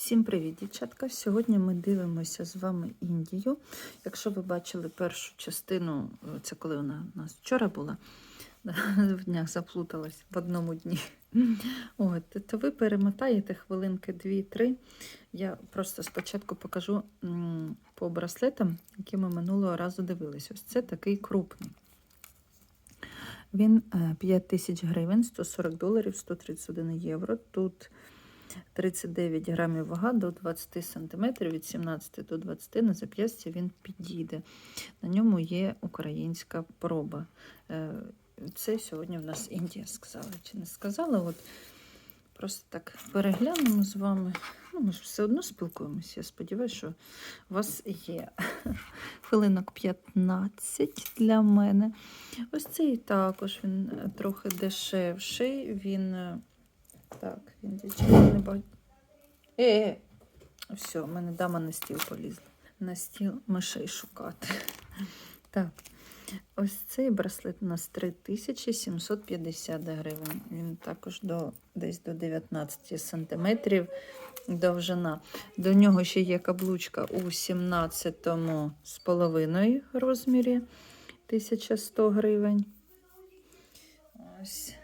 Всім привіт, дівчатка! Сьогодні ми дивимося з вами Індію. Якщо ви бачили першу частину, це коли вона у нас вчора була, в днях заплуталась в одному дні. От, то ви перемотаєте хвилинки 2-3. Я просто спочатку покажу по браслетам, які ми минулого разу дивилися. Ось це такий крупний. Він е, 5 тисяч гривень, 140 доларів, 131 євро. Тут 39 грамів вага до 20 см, від 17 до 20 на зап'ясті він підійде. На ньому є українська проба. Е, Це сьогодні в нас Індія сказала чи не сказала. От Просто так переглянемо з вами. Ну, Ми ж все одно спілкуємося. Я сподіваюся, що у вас є хвилинок 15 для мене. Ось цей також він е, трохи дешевший. Він е, так, він дівчата не бачить. Е, е, все, в мене дама на стіл полізла. На стіл мишей шукати. Так, ось цей браслет у нас 3750 гривень. Він також до, десь до 19 сантиметрів довжина. До нього ще є каблучка у 17 з половиною розмірі 1100 гривень. Ось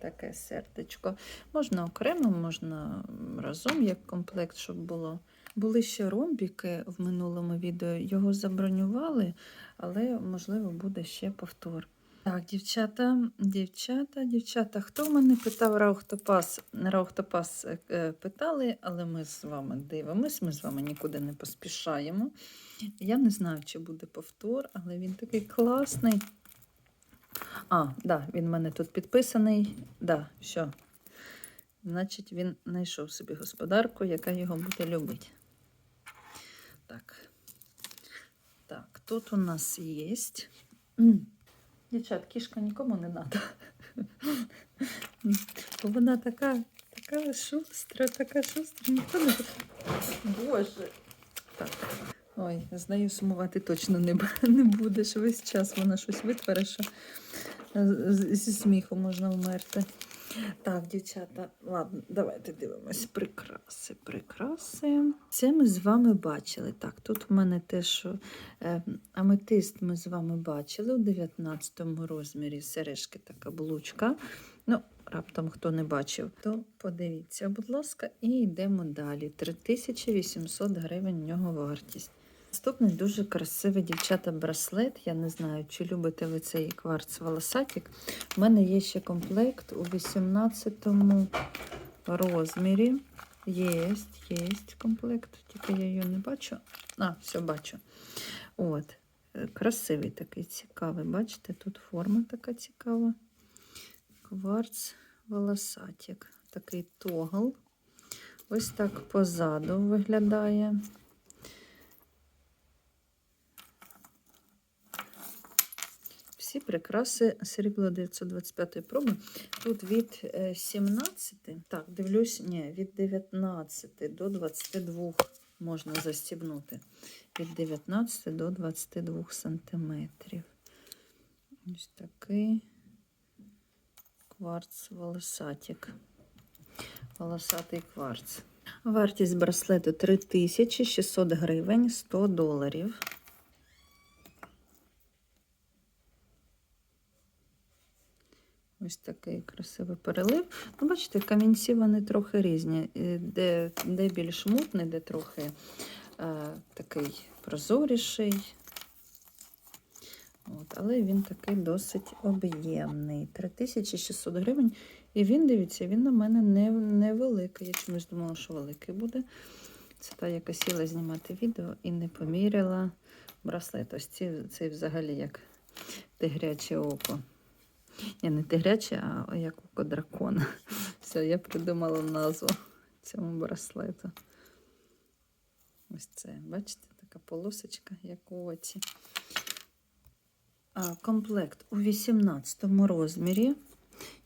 таке сердечко. Можна окремо, можна разом як комплект, щоб було. Були ще ромбіки в минулому відео, його забронювали, але, можливо, буде ще повтор. Так, дівчата, дівчата, дівчата, хто в мене питав Раухтопас? Раухтопас е, питали, але ми з вами дивимось, ми з вами нікуди не поспішаємо. Я не знаю, чи буде повтор, але він такий класний. А, да, він в мене тут підписаний. Да, все. Значить, він знайшов собі господарку, яка його буде любити. Так. Так, тут у нас є. Дівчат, кішка нікому не треба. Вона така, така шустра, така шустра, ніхто не Боже. Так. Ой, з нею сумувати точно не, будеш. Весь час вона щось витворе, що зі сміху можна вмерти. Так, дівчата, ладно, давайте дивимось. Прикраси, прикраси. Це ми з вами бачили. Так, тут в мене те, що е, аметист ми з вами бачили у 19 розмірі сережки та каблучка. Ну, раптом хто не бачив, то подивіться, будь ласка, і йдемо далі. 3800 гривень в нього вартість. Наступний дуже красивий дівчата браслет. Я не знаю, чи любите ви цей кварц волосатик. У мене є ще комплект у 18 розмірі. Є, є комплект, тільки я її не бачу. А, все бачу. От. Красивий такий цікавий. Бачите, тут форма така цікава. Кварц волосатик. Такий тогл. Ось так позаду виглядає. Всі прикраси срібло 925 проби. Тут від е, 17, так, дивлюсь, ні, від 19 до 22 можна застібнути. Від 19 до 22 сантиметрів. Ось такий кварц волосатик. Волосатий кварц. Вартість браслету 3600 гривень, 100 доларів. Ось такий красивий перелив. Ну, бачите, камінці вони трохи різні. Е, Де, де більш мутний, де трохи е, такий прозоріший. От, але він такий досить об'ємний. 3600 гривень. І він, дивіться, він на мене не, невеликий. Я чомусь думала, що великий буде. Це та, яка сіла знімати відео і не поміряла браслет. Ось ці, цей взагалі як тигряче око. Ні, не тигряче, а як око дракона. Все, я придумала назву цьому браслету. Ось це, бачите, така полосочка, як у оці. А, комплект у 18 розмірі.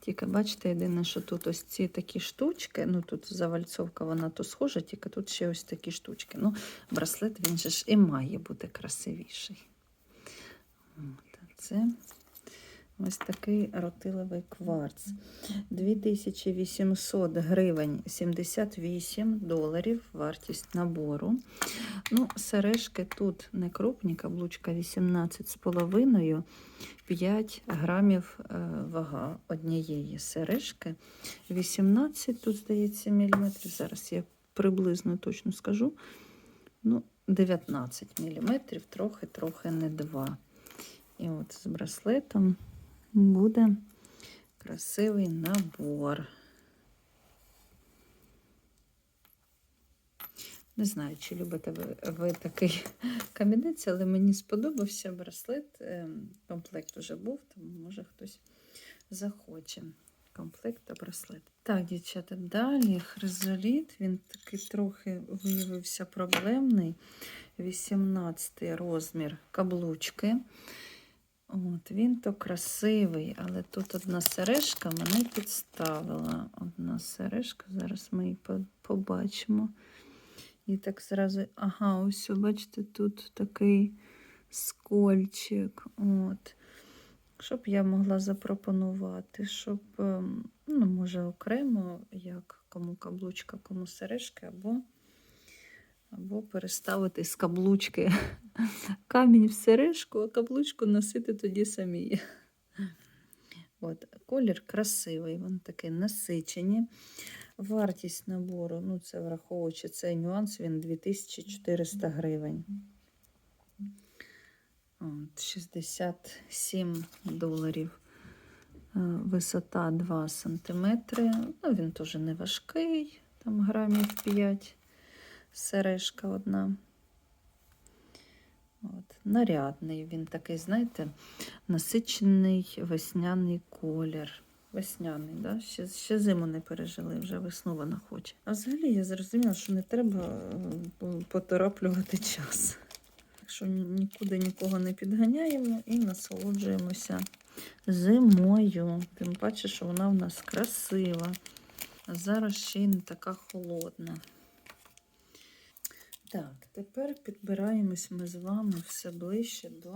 Тільки бачите, єдине, що тут ось ці такі штучки. Ну тут завальцовка, вона то схожа, тільки тут ще ось такі штучки. Ну, браслет він же ж і має бути красивіший. От, це Ось такий ротиловий кварц. 2800 гривень 78 доларів вартість набору. Ну, сережки тут не крупні, каблучка 18,5, 5 грамів е, вага однієї сережки. 18, тут, здається, міліметрів. Зараз я приблизно точно скажу. Ну, 19 міліметрів, трохи-трохи не 2. І от з браслетом буде красивий набор. Не знаю, чи любите ви, ви такий камінець, але мені сподобався браслет. Ем, Комплект вже був, тому може хтось захоче. Комплект та браслет. Так, дівчата, далі хризоліт. Він такий трохи виявився проблемний. 18 розмір каблучки. От, Він то красивий, але тут одна сережка мене підставила. Одна сережка, зараз ми її побачимо. І так зразу, ага, ось, бачите, тут такий скольчик. От. Щоб я могла запропонувати, щоб, ем, ну, може, окремо, як кому каблучка, кому сережки, або, або переставити з каблучки камінь в сережку, а каблучку носити тоді самі. От, колір красивий, він такий насичені. Вартість набору, ну це враховуючи цей нюанс, він 2400 гривень. От, 67 доларів. Е, Висота 2 см. Ну, він теж не важкий, там грамів 5. Сережка одна. От, нарядний, він такий, знаєте, насичений весняний колір. Весняний, да? ще, ще зиму не пережили, вже весну вона хоче. А взагалі я зрозуміла, що не треба е, потороплювати час. Так що нікуди нікого не підганяємо і насолоджуємося зимою. Тим паче, що вона в нас красива. А зараз ще й не така холодна. Так, тепер підбираємось ми з вами все ближче до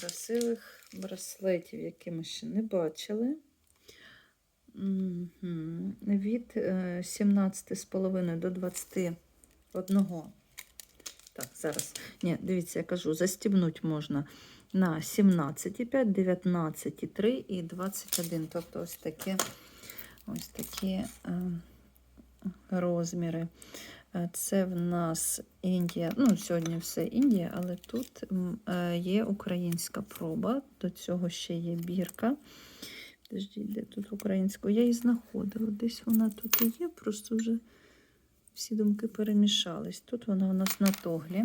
красивих браслетів, які ми ще не бачили. Від е, 17,5 до 21. Так, зараз. Ні, дивіться, я кажу, застібнуть можна на 17,5, 19,3 і 21. Тобто ось такі, ось такі е, розміри. Це в нас Індія. Ну, сьогодні все Індія, але тут е, є українська проба. До цього ще є бірка. Подождіть, де тут українська? Я її знаходила. Десь вона тут і є, просто вже всі думки перемішались. Тут вона у нас на тоглі.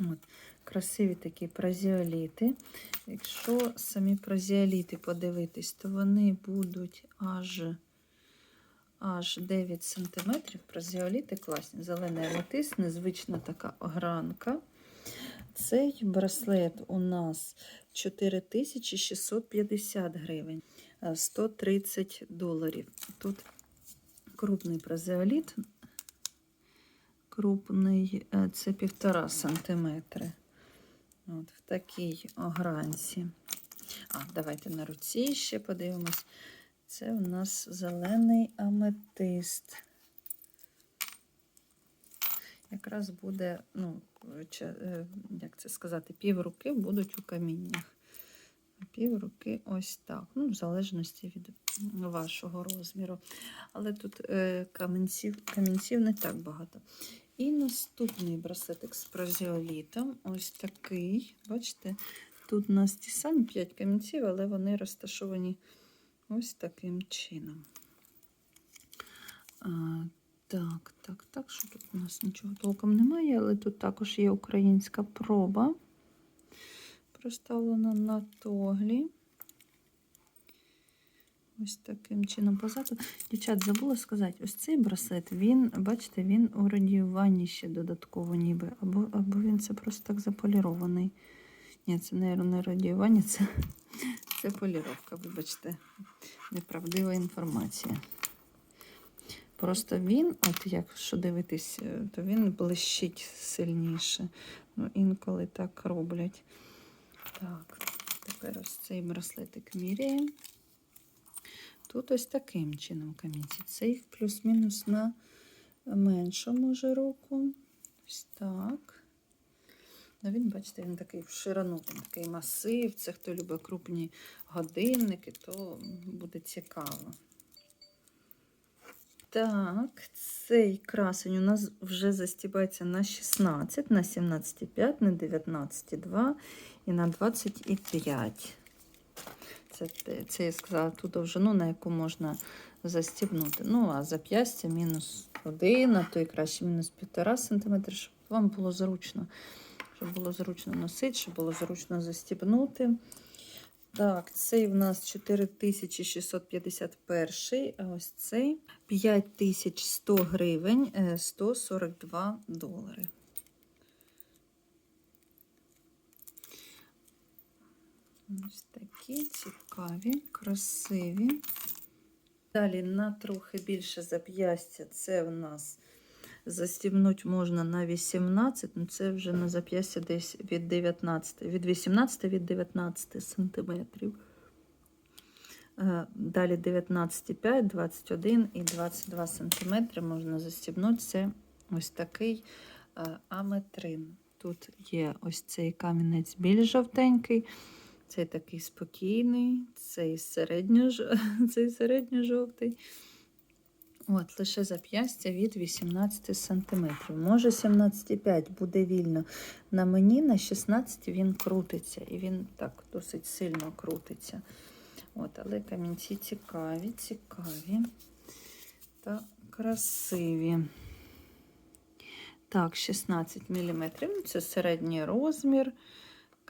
От. Красиві такі празіоліти. Якщо самі празіоліти подивитись, то вони будуть аж аж 9 см. Празіоліти класні. Зелений аметист, незвична така огранка. Цей браслет у нас 4650 гривень, е, 130 доларів. Тут крупний празеоліт, крупний е, це півтора сантиметри. От в такій огранці. А, давайте на руці ще подивимось. Це у нас зелений аметист. Якраз буде, ну, е, як це сказати, півруки будуть у каміннях. Півруки ось так. Ну, в залежності від вашого розміру. Але тут е, камінців, камінців не так багато. І наступний браслетик з празіолітом. Ось такий. Бачите, тут у нас ті самі 5 камінців, але вони розташовані ось таким чином. А, так, так, так, що тут у нас нічого толком немає, але тут також є українська проба. Проставлена на тоглі. Ось таким чином позаду. Дівчат, забула сказати, ось цей браслет, він, бачите, він у радіюванні ще додатково ніби. Або, або він це просто так заполірований. Ні, це не, не радіювання, це, це поліровка, вибачте, неправдива інформація. Просто він, от якщо дивитись, е, то він блищить сильніше. Ну, інколи так роблять. Так, Тепер ось цей браслетик міряємо. Тут ось таким чином камінці. Цей плюс-мінус на меншому жироку. Ось так. Ну, він, бачите, він такий в ширину, такий масив. Це хто любить крупні годинники, то буде цікаво. Так, цей красень у нас вже застібається на 16, на 17,5, на 19,2 і на 25. Це, це я сказала ту довжину, на яку можна застібнути. Ну, а зап'ястя мінус 1, а то і краще мінус 1,5 см, щоб вам було зручно. Щоб було зручно носити, щоб було зручно застібнути. Так, цей в нас 4651, а ось цей 5100 гривень, е, 142 долари. Ось такі цікаві, красиві. Далі на трохи більше зап'ястя це в нас застібнуть можна на 18, ну це вже на зап'ястя десь від 19, від 18 від 19 сантиметрів. Е, Далі 19,5, 21 і 22 сантиметри можна застібнути. Це ось такий е, аметрин. Тут є ось цей камінець більш жовтенький, цей такий спокійний, цей середньо, цей середньо-жовтий. От, лише зап'ястя від 18 см. Може 17,5 буде вільно. На мені на 16 він крутиться, і він так досить сильно крутиться. От, але камінці цікаві, цікаві та красиві. Так, 16 мм. Це середній розмір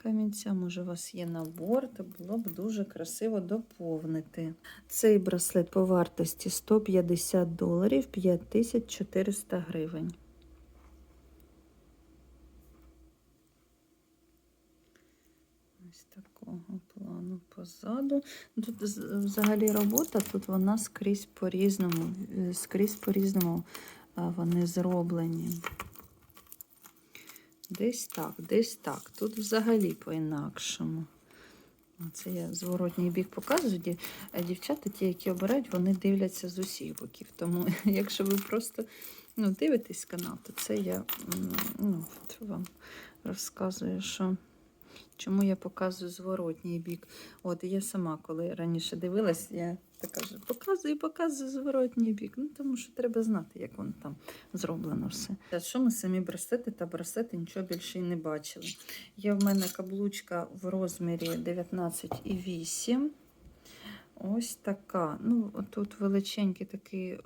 камінця. Може, у вас є набор, то було б дуже красиво доповнити. Цей браслет по вартості 150 доларів 5400 гривень. Ось такого плану позаду. Тут взагалі робота, тут вона скрізь по-різному, е, скрізь по-різному вони зроблені. Десь так, десь так. Тут взагалі по-інакшому. Це я зворотній бік показую. А Дівчата, ті, які обирають, вони дивляться з усіх боків. Тому, якщо ви просто ну, дивитесь канал, то це я ну, вам розказую, що чому я показую зворотній бік. От я сама, коли раніше дивилась, я така вже показую, показую зворотній бік. Ну, тому що треба знати, як воно там зроблено все. Та що ми самі браслети та браслети нічого більше і не бачили. Є в мене каблучка в розмірі 19,8. Ось така. Ну, тут величенький такий е,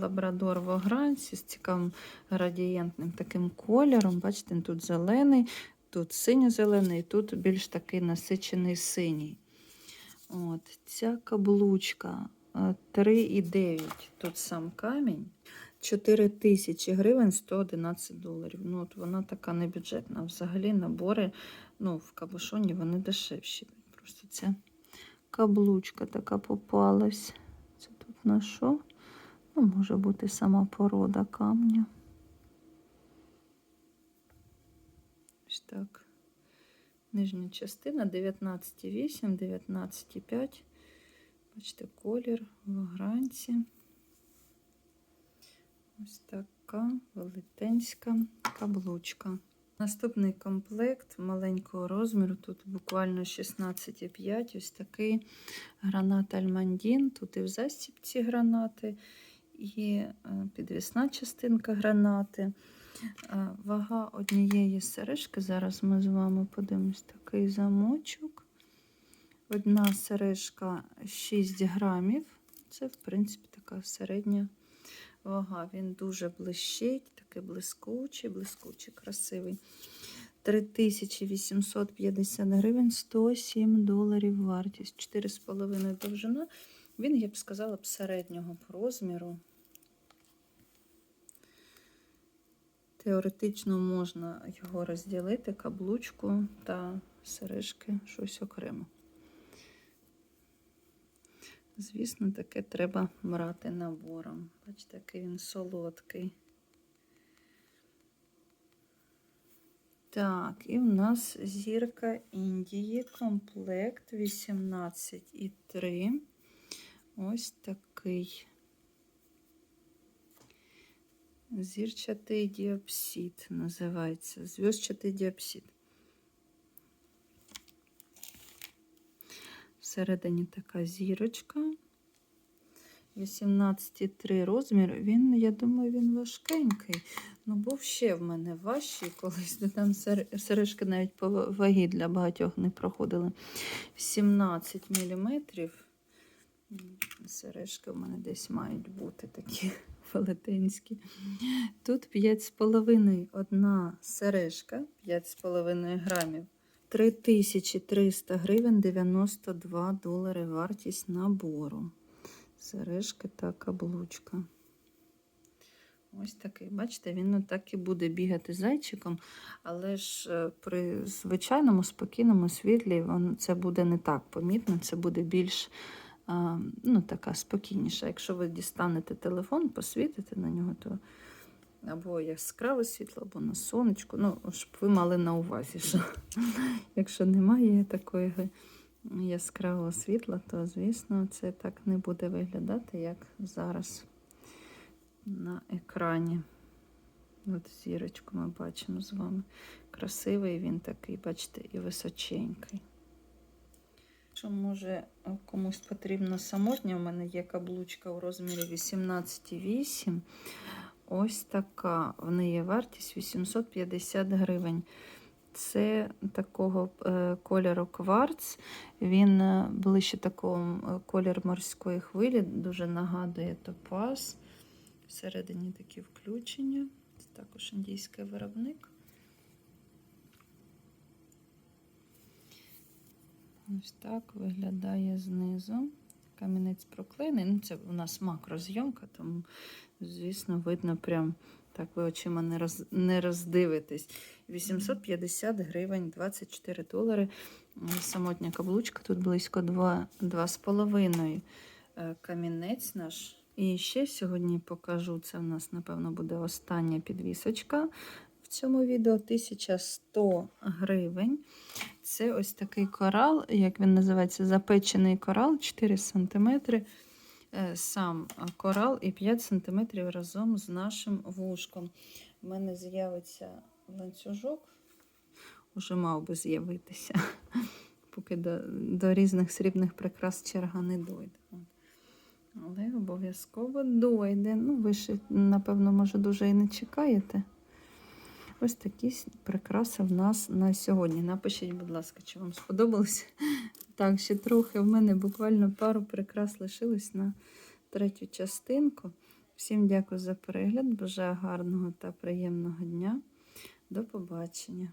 лабрадор в огранці з цікавим градієнтним таким кольором. Бачите, тут зелений, тут синьо-зелений, тут більш такий насичений синій. От, Ця каблучка е, 3,9. Тут сам камінь. 4 тисячі гривень 111 доларів. Ну, от вона така небюджетна. Взагалі набори ну, в кабушоні вони дешевші. Просто ця каблучка така попалась. Це тут на що? Ну, може бути сама порода камня. Ось так. Нижня частина 19,8, 19,5. Бачите, колір в гранці. Ось така велетенська каблучка. Наступний комплект маленького розміру. Тут буквально 16,5. Ось такий гранат Альмандін. Тут і в застіпці гранати, і е, підвісна частинка гранати. Е, Вага однієї сережки. Зараз ми з вами подивимось такий замочок. Одна сережка 6 грамів. Це, в принципі, така середня вага. Він дуже блищить, такий блискучий, блискучий, красивий. 3850 гривень, 107 доларів вартість. 4,5 довжина. Він, я б сказала, б середнього розміру. Теоретично можна його розділити, каблучку та сережки, щось окремо. Звісно, таке треба брати набором. Бачите, який він солодкий. Так, і в нас зірка Індії, комплект 18,3. Ось такий. Зірчатий діапсид називається. Зв'язчатий діапсид. Всередині така зірочка. 18,3 розмір. Він, я думаю, він важкенький. Ну, був ще в мене важчий колись. де Там сережки навіть по вагі для багатьох не проходили. 17 мм. Сережки в мене десь мають бути такі велетенські. Тут 5,5 одна сережка, 5,5 грамів. 3300 гривень 92 долари вартість набору. Сережки та каблучка. Ось такий, бачите, він отак і буде бігати зайчиком, але ж е, при звичайному спокійному світлі це буде не так помітно, це буде більш ну, така спокійніша. Якщо ви дістанете телефон, посвітите на нього, то або яскраве світло, або на сонечку. Ну, щоб ви мали на увазі, що якщо немає такої яскравого світла, то, звісно, це так не буде виглядати, як зараз на екрані. От зірочку ми бачимо з вами. Красивий він такий, бачите, і височенький. Що може комусь потрібно самотня, у мене є каблучка у розмірі 18,8. Ось така. В неї вартість 850 гривень. Це такого е, кольору кварц. Він е, ближче такого колір морської хвилі, дуже нагадує топаз. Всередині такі включення. Це також індійський виробник. Ось так виглядає знизу. Камінець проклеєний. Ну, це у нас макрозйомка, тому, звісно, видно прям так ви очима не, роз, не роздивитесь. 850 гривень, 24 долари. Самотня каблучка, тут близько 2,5 камінець наш. І ще сьогодні покажу, це в нас, напевно, буде остання підвісочка в цьому відео 1100 гривень. Це ось такий корал, як він називається, запечений корал 4 см. Сам корал і 5 см разом з нашим вушком. У мене з'явиться ланцюжок, уже мав би з'явитися, поки до, до різних срібних прикрас черга не дойде. Але обов'язково дойде. Ну, ви ще, напевно, може, дуже і не чекаєте. Ось такі прикраси в нас на сьогодні. Напишіть, будь ласка, чи вам сподобалось. Так, ще трохи в мене буквально пару прикрас лишилось на третю частинку. Всім дякую за перегляд. Бажаю гарного та приємного дня. До побачення.